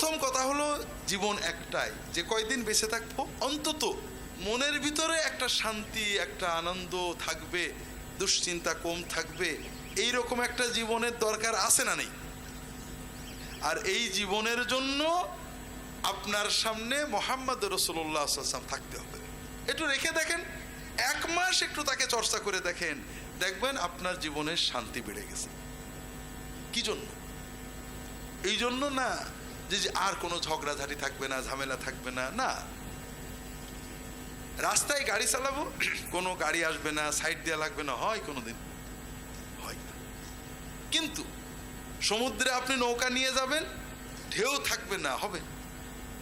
প্রথম কথা হলো জীবন একটাই। যে কয়দিন বেঁচে থাকব? অন্তত মনের ভিতরে একটা শান্তি, একটা আনন্দ থাকবে, দুশ্চিন্তা কম থাকবে। এই রকম একটা জীবনের দরকার আছে না নেই? আর এই জীবনের জন্য আপনার সামনে মোহাম্মদ রসুল্লাহ আসলাম থাকতে হবে। একটু রেখে দেখেন, এক মাস একটু তাকে চর্চা করে দেখেন, দেখবেন আপনার জীবনের শান্তি বেড়ে গেছে। কি জন্য? এই জন্য না যে আর কোনো ঝগড়াঝাটি থাকবে না, ঝামেলা থাকবে না না। রাস্তায় গাড়ি চালাবো, কোনো গাড়ি আসবে না, সাইড দেওয়া লাগবে না, হয় কোনো দিন। হয় না। কিন্তু সমুদ্রে আপনি নৌকা নিয়ে যাবেন, ঢেউ থাকবে না, হবে।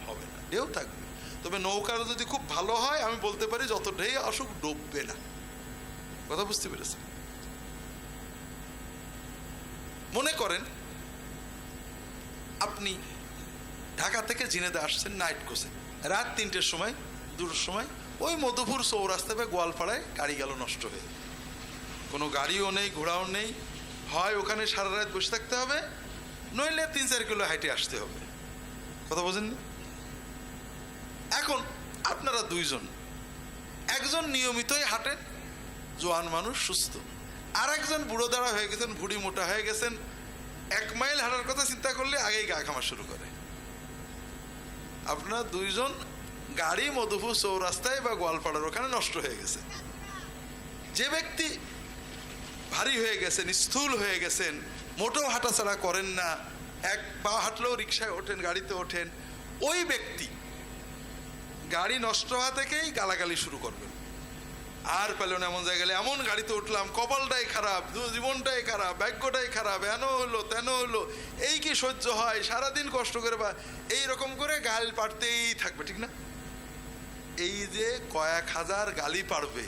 হবে না, ঢেউ থাকবে। তবে নৌকার যদি খুব ভালো হয়, আমি বলতে পারি যত ঢেউ আসুক, ডুববে না। কথা বুঝতে পেরেছেন? মনে করেন, আপনি ঢাকা থেকে জিনেদে আসছেন নাইট কোসে রাত তিনটের সময়, দুটোর সময়, ওই মধুপুর চৌরাস্তা বা গোয়ালপাড়ায় গাড়ি গেল নষ্ট হয়ে। কোনো গাড়িও নেই, ঘোড়াও নেই। হয় ওখানে সারা রাত বসে থাকতে হবে, নইলে তিন চার কিলো হাইটে আসতে হবে। কথা বোঝেন এখন আপনারা দুইজন, একজন নিয়মিতই হাঁটেন, জোয়ান মানুষ সুস্থ। আর একজন বুড়ো দাঁড়া হয়ে গেছেন, ভুড়ি মোটা হয়ে গেছেন, এক মাইল হাঁটার কথা চিন্তা করলে আগেই গা খামা শুরু করে। আপনার দুইজন গাড়ি মধুপুর চৌরাস্তায় বা গোয়ালপাড়ার ওখানে নষ্ট হয়ে গেছে। যে ব্যক্তি ভারী হয়ে গেছেন, স্থূল হয়ে গেছেন মোটো হাঁটাছাড়া করেন না, এক পা হাঁটলেও রিক্সায় ওঠেন, গাড়িতে ওঠেন, ওই ব্যক্তি গাড়ি নষ্ট হওয়া থেকেই গালাগালি শুরু করবেন। আর পেল না এমন জায়গায় এমন গাড়িতে উঠলাম, কপালটাই খারাপ জীবনটাই খারাপ, ভাগ্যটাই খারাপ, এন হলো, তেন হলো, এই কি সহ্য হয়? সারাদিন কষ্ট করে বা এই রকম করে গাল পাড়তেই থাকবে, ঠিক না? এই যে কয়েক হাজার গালি পাড়বে,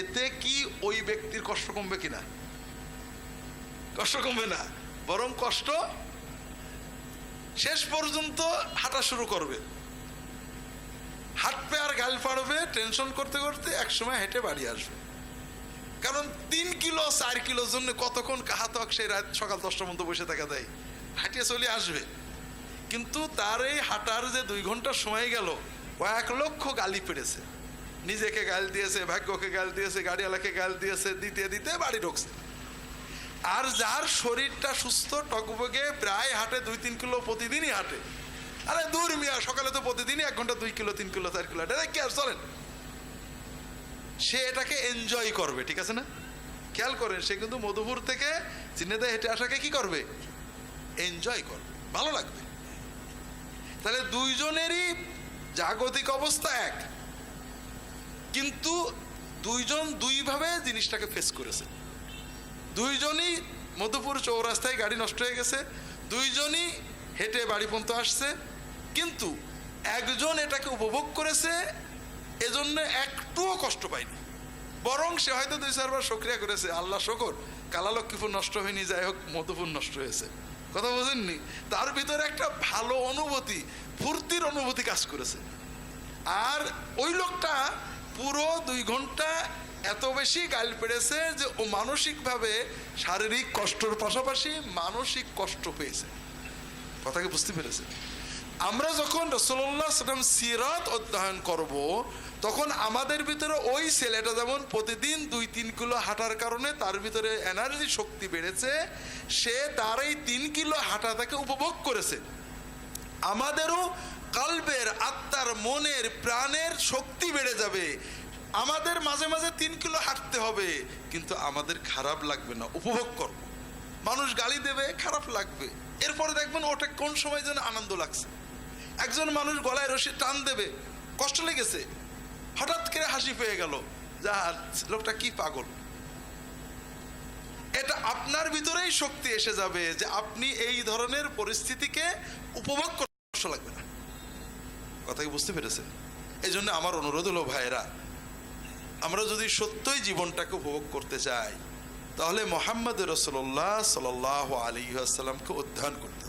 এতে কি ওই ব্যক্তির কষ্ট কমবে কিনা? কষ্ট কমবে না, বরং কষ্ট শেষ পর্যন্ত হাঁটা শুরু করবে। হাঁটবে আর গাল পাড়বে টেনশন করতে করতে একসময় হেঁটে বাড়ি আসবে। কারণ তিন কিলো, চার কিলোর জন্য কতক্ষণ কাহাতক সেই রাত সকাল দশটার মধ্যে বসে থাকা দেয়? হাঁটিয়ে চলে আসবে। কিন্তু তার এই হাঁটার যে দুই ঘণ্টার সময় গেল এক লক্ষ গালি পেরেছে নিজেকে গাল দিয়েছে, ভাগ্যকে গাল দিয়েছে, গাড়িওয়ালাকে গাল দিয়েছে, দিতে দিতে বাড়ি ঢুকছে। আর যার শরীরটা সুস্থ, টকবগে, প্রায় হাঁটে দুই তিন কিলো প্রতিদিনই হাঁটে। আরে দূর মিয়া, সকালে তো প্রতিদিনই এক ঘণ্টা, দুই কিলো, তিন কিলো, চার কিলো আরে কি আর চলেন। সে এটাকে এনজয় করবে, ঠিক আছে না? খেয়াল করেন, সে কিন্তু মধুপুর থেকে চিনেদা হেঁটে আসাকে কি করবে? এনজয় করবে, ভালো লাগবে। তাহলে দুইজনেরই জাগতিক অবস্থা এক। কিন্তু দুইজন দুইভাবে জিনিসটাকে ফেস করেছে। দুইজনই মধুপুর চৌরাস্তায় গাড়ি নষ্ট হয়ে গেছে, দুইজনই হেঁটে বাড়ি পর্যন্ত আসছে কিন্তু একজন এটাকে উপভোগ করেছে, এজন্য একটুও কষ্ট পায়নি। বরং সে হয়তো দুই চারবার সক্রিয়া করেছে, আল্লাহ শকর কালালক্ষ্মীপুর নষ্ট হয়নি, যাই হোক, মধুপুর নষ্ট হয়েছে। কথা বোঝেননি? তার ভিতরে একটা ভালো অনুভূতি, ফুর্তির অনুভূতি কাজ করেছে। আর ওই লোকটা পুরো দুই ঘণ্টা এত বেশি গাল পেড়েছে যে ও মানসিকভাবে শারীরিক কষ্টর পাশাপাশি মানসিক কষ্ট পেয়েছে। কথাকে বুঝতে পেরেছে। আমরা যখন রসল্লাহ সাল্লাম সিরাত অধ্যয়ন করব, তখন আমাদের ভিতরে ওই ছেলেটা যেমন প্রতিদিন দুই তিন কিলো হাঁটার কারণে তার ভিতরে এনার্জি শক্তি বেড়েছে, সে তার এই তিন কিলো হাঁটাটাকে উপভোগ করেছে। আমাদেরও কালবের, আত্মার, মনের, প্রাণের শক্তি বেড়ে যাবে। আমাদের মাঝে মাঝে তিন কিলো হাঁটতে হবে, কিন্তু আমাদের খারাপ লাগবে না, উপভোগ করব। মানুষ গালি দেবে, খারাপ লাগবে। এরপরে দেখবেন ওটা কোন সময় যেন আনন্দ লাগছে। একজন মানুষ গলায় রশি টান দেবে, কষ্ট লেগেছে। হঠাৎ করে হাসি পেয়ে গেল যা লোকটা কি পাগল? এটা আপনার ভিতরেই শক্তি এসে যাবে যে, আপনি এই ধরনের পরিস্থিতিকে উপভোগ করতে কষ্ট লাগবে না। কথা কি বুঝতে পেরেছেন? এই জন্য আমার অনুরোধ হলো, ভাইয়েরা, আমরা যদি সত্যই জীবনটাকে উপভোগ করতে চাই, তাহলে মোহাম্মদ রসল্লাহ সাল আলী আসসালামকে অধ্যয়ন করতে